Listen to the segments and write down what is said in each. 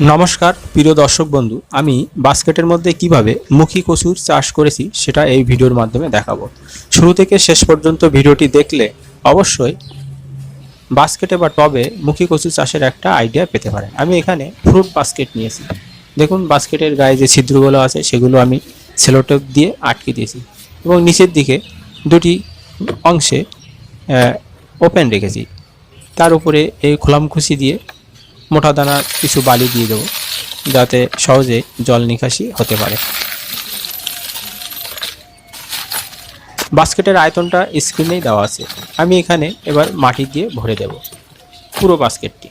নমস্কার, প্রিয় দর্শক বন্ধু, আমি বাস্কেটের মধ্যে কীভাবে মুখী কচুর চাষ করেছি সেটা এই ভিডিওর মাধ্যমে দেখাবো। শুরু থেকে শেষ পর্যন্ত ভিডিওটি দেখলে অবশ্যই বাস্কেটে বা টবে মুখী কচু চাষের একটা আইডিয়া পেতে পারেন। আমি এখানে ফ্রুট বাস্কেট নিয়েছি। দেখুন, বাস্কেটের গায়ে যে ছিদ্রগুলো আছে, সেগুলো আমি সেলোটেপ দিয়ে আটকে দিয়েছি এবং নিচের দিকে দুটি অংশে ওপেন রেখেছি। তার উপরে এই খোলামখুশি দিয়ে মোটা দানার কিছু বালি দিয়ে দেবো, যাতে সহজে জল নিকাশি হতে পারে। বাস্কেটের আয়তনটা স্ক্রিনেই দেওয়া আছে। আমি এখানে এবার মাটি দিয়ে ভরে দেব, পুরো বাস্কেটটি।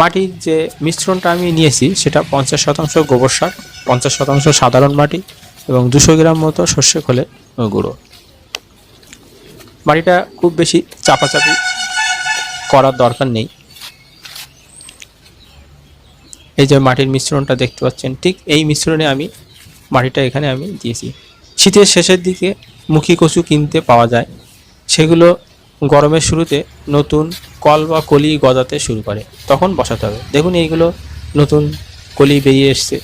মাটির যে মিশ্রণটা আমি নিয়েছি, সেটা পঞ্চাশ শতাংশ গোবর সার, পঞ্চাশ শতাংশ সাধারণ মাটি এবং দুশো গ্রাম মতো সর্ষে খোলে গুঁড়ো। মাটিটা খুব বেশি চাপাচাপি করার দরকার নেই। এই যে মাটির মিশ্রণটা দেখতে পাচ্ছেন, ঠিক এই মিশ্রণে আমি মাটিটা এখানে আমি দিয়েছি। শীতের শেষের দিকে মুখী কচু কিনতে পাওয়া যায়। সেগুলো গরমের শুরুতে নতুন কল বা কলি গজাতে শুরু করে। তখন বসাতে হবে। দেখুন এইগুলো নতুন কলি বেরিয়ে এসছে।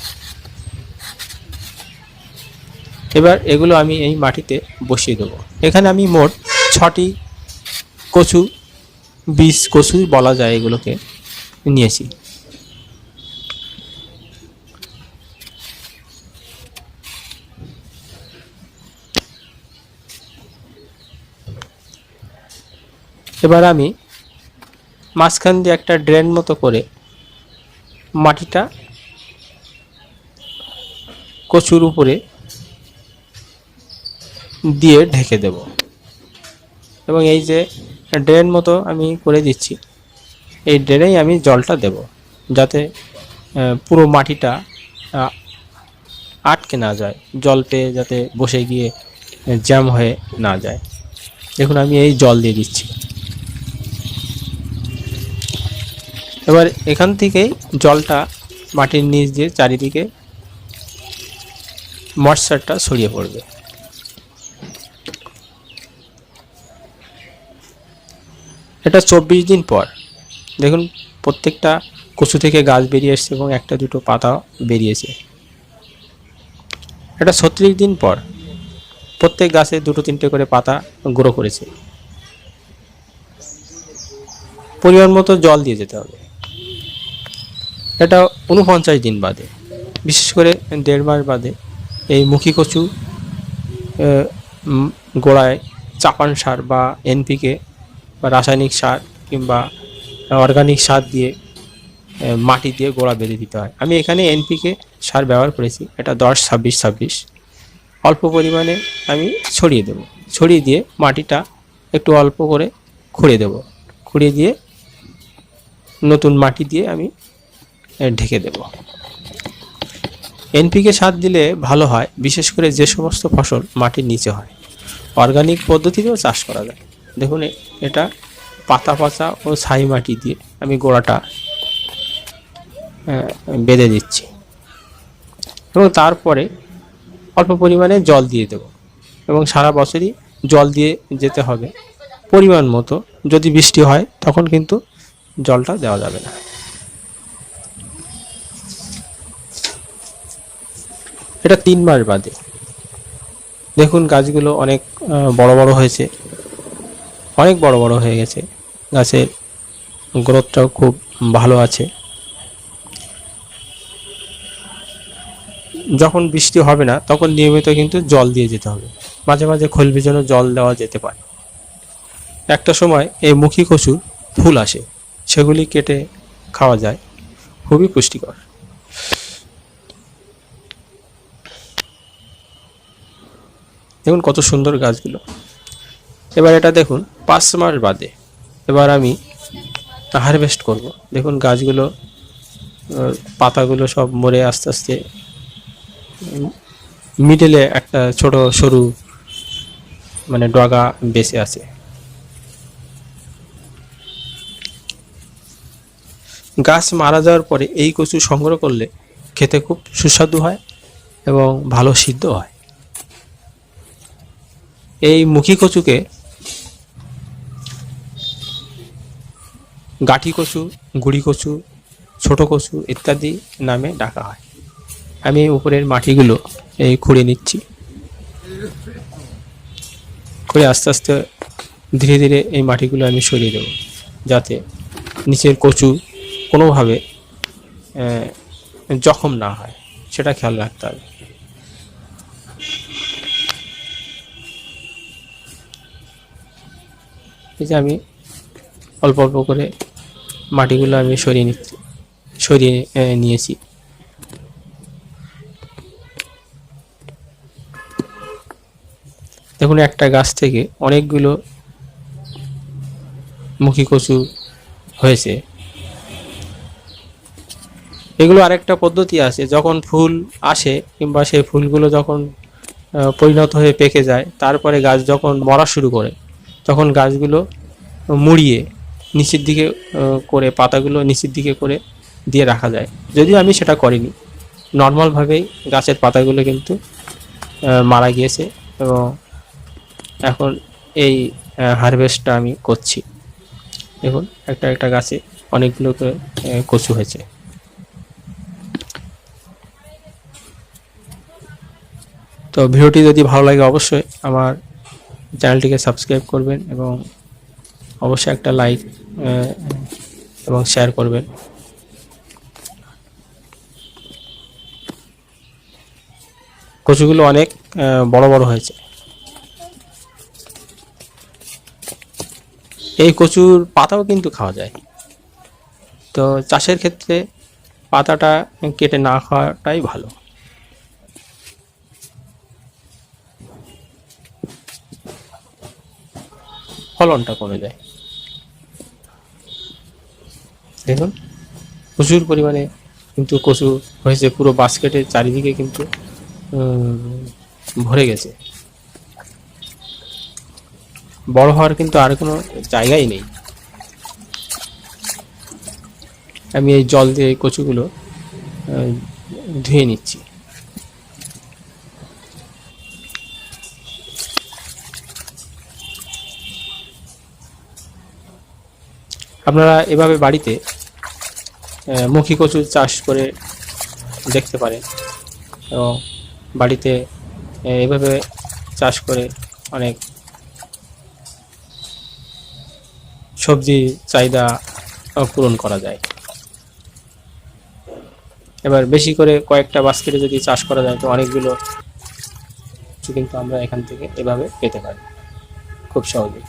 এবার এগুলো আমি এই মাটিতে বসিয়ে দেবো। এখানে আমি মোট ছটি কচু, বীজ কচু বলা যায় এগুলোকে নিয়েছি। এবার আমি মাঝখান দিয়ে একটা ড্রেন মতো করে মাটিটা কচুর উপরে দিয়ে ঢেকে দেব। এবং এই যে ড্রেন মতো আমি করে দিচ্ছি, এই ড্রেনেই আমি জলটা দেব যাতে পুরো মাটিটা আটকে না যায় জল পেয়ে যাতে বসে গিয়ে জ্যাম হয়ে না যায়। দেখুন আমি এই জল দিয়ে দিচ্ছি। এবার এখান থেকেই জলটা মাটির নিচ দিয়ে চারিদিকে ময়শ্চারটা ছড়িয়ে পড়বে। এটা চব্বিশ দিন পর। দেখুন, প্রত্যেকটা কচু থেকে গাছ বেরিয়ে এসছে এবং একটা দুটো পাতা বেরিয়েছে। এটা ছত্রিশ দিন পর প্রত্যেক গাছে দুটো তিনটে করে পাতা গ্রো করেছে। পরিমাণ মতো জল দিয়ে যেতে হবে। এটা উনপঞ্চাশ দিন বাদে। বিশেষ করে দেড় মাস বাদে এই মুখী কচু গোড়ায় চাপান সার বা এনপিকে বা রাসায়নিক সার কিংবা অর্গানিক সার দিয়ে মাটি দিয়ে গোড়া বেঁধে দিতে হয়। আমি এখানে এনপিকে সার ব্যবহার করেছি। এটা দশ, ছাব্বিশ ছাব্বিশ। অল্প পরিমাণে আমি ছড়িয়ে দেব। ছড়িয়ে দিয়ে মাটিটা একটু অল্প করে খুঁড়ে দেব। খুঁড়িয়ে দিয়ে নতুন মাটি দিয়ে আমি ঢেকে দেব। এনপিকে সার দিলে ভালো হয়, বিশেষ করে যে সমস্ত ফসল মাটির নিচে হয়। অর্গানিক পদ্ধতিতেও চাষ করা যায়। দেখুন এটা পাতা পাতা ও ছাই মাটি দিয়ে আমি গোড়াটা বেঁধে দিচ্ছি এবং তারপরে অল্প পরিমাণে জল দিয়ে দেব। এবং সারা বছরই জল দিয়ে যেতে হবে। পরিমাণ মতো যদি বৃষ্টি হয়, তখন কিন্তু জলটা দেওয়া যাবে না। এটা তিন মাস বাদে। দেখুন গাছগুলো অনেক বড় বড় হয়েছে। অনেক বড় বড় হয়ে গেছে। গাছের গ্রোথটাও খুব ভালো আছে। যখন বৃষ্টি হবে না, তখন নিয়মিত কিন্তু জল দিয়ে যেতে হবে। মাঝে মাঝে খোল ভিজানো জল দেওয়া যেতে পারে। একটা সময় এই মুখী কচুর ফুল আসে। সেগুলি কেটে খাওয়া যায়। খুবই পুষ্টিকর। দেখুন কত সুন্দর গাছগুলো। এবার এটা দেখুন, পাঁচ মাস বাদে। এবার আমি হারভেস্ট করব। দেখুন গাছগুলো পাতাগুলো সব মরে আস্তে আস্তে মিডলে একটা ছোট সরু মানে ডগা বেঁচে আছে। গাছ মারা যাওয়ার পরে এই কচু সংগ্রহ করলে খেতে খুব সুস্বাদু হয় এবং ভালো সিদ্ধ হয়। এই মুখী কচুকে গাঠি কচু, গুড়ি কচু, ছোট কচু ইত্যাদি নামে ডাকা হয়। আমি উপরের মাটিগুলো এই খুঁড়ে নিচ্ছি। করে আস্তে আস্তে ধীরে ধীরে এই মাটিগুলো আমি সরিয়ে দেবো, যাতে নিচের কচু কোনোভাবে জখম না হয়। সেটা খেয়াল রাখতে হবে। এই যে আমি অল্প অল্প করে মাটিগুলো আমি সরিয়ে নিচ্ছি, সরিয়ে নিয়েছি। দেখুন, একটা গাছ থেকে অনেকগুলো মুখী কচু হয়েছে। এগুলো আরেকটা পদ্ধতি আছে, যখন ফুল আসে কিংবা সেই ফুলগুলো যখন পরিণত হয়ে পেকে যায়, তারপরে গাছ যখন মরা শুরু করে তখন গাছগুলো মুড়িয়ে নিচের দিকে করে, পাতাগুলো নিচের দিকে করে দিয়ে রাখা যায়। যদিও আমি সেটা করিনি। নর্মালভাবেই গাছের পাতাগুলো কিন্তু মারা গিয়েছে এবং এখন এই হারভেস্টটা আমি করছি। দেখুন, একটা একটা গাছে অনেকগুলো কচু হয়েছে। তো ভিডিওটি যদি ভালো লাগে, অবশ্যই আমার চ্যানেলটিকে সাবস্ক্রাইব করবেন এবং অবশ্যই একটা লাইক এবং শেয়ার করবেন। কচুগুলো অনেক বড় বড় হয়েছে। এই কচুর পাতাও কিন্তু খাওয়া যায়। তো চাষের ক্ষেত্রে পাতাটা কেটে না খাওয়াটাই ভালো। ফলনটা কমে যায়। দেখুন, প্রচুর পরিমাণে কিন্তু কচু হয়েছে, পুরো বাস্কেটের চারিদিকে কিন্তু ভরে গেছে। বড় হওয়ার কিন্তু আর কোনো জায়গাই নেই। আমি এই জল দিয়ে কচুগুলো ধুয়ে নিচ্ছি। আপনারা এভাবে বাড়িতে মুখী কচু চাষ করে দেখতে পারেন এবং বাড়িতে এভাবে চাষ করে অনেক সবজি চাহিদা পূরণ করা যায়। এবার বেশি করে কয়েকটা বাস্কেটে যদি চাষ করা যায়, তো অনেকগুলো কিন্তু আমরা এখান থেকে এভাবে পেতে পারি। খুব সহজেই।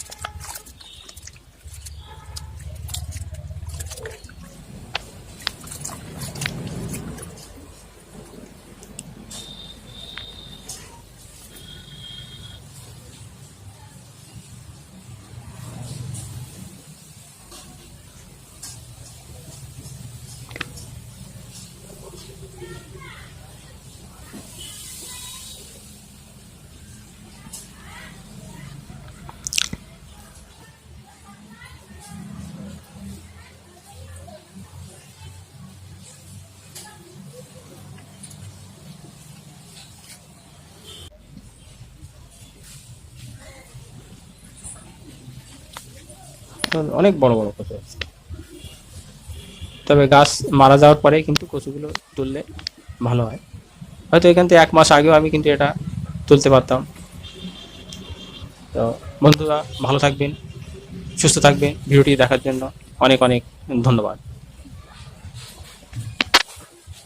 অনেক বড় বড় কচু আছে তবে গাছ মারা যাওয়ার পরে কিন্তু কচুগুলো তুললে ভালো হয়। হয়তো এখান থেকে এক মাস আগেও আমি কিন্তু এটা তুলতে পারতাম। তো বন্ধুরা, ভালো থাকবেন, সুস্থ থাকবেন। ভিডিওটি দেখার জন্য অনেক অনেক ধন্যবাদ।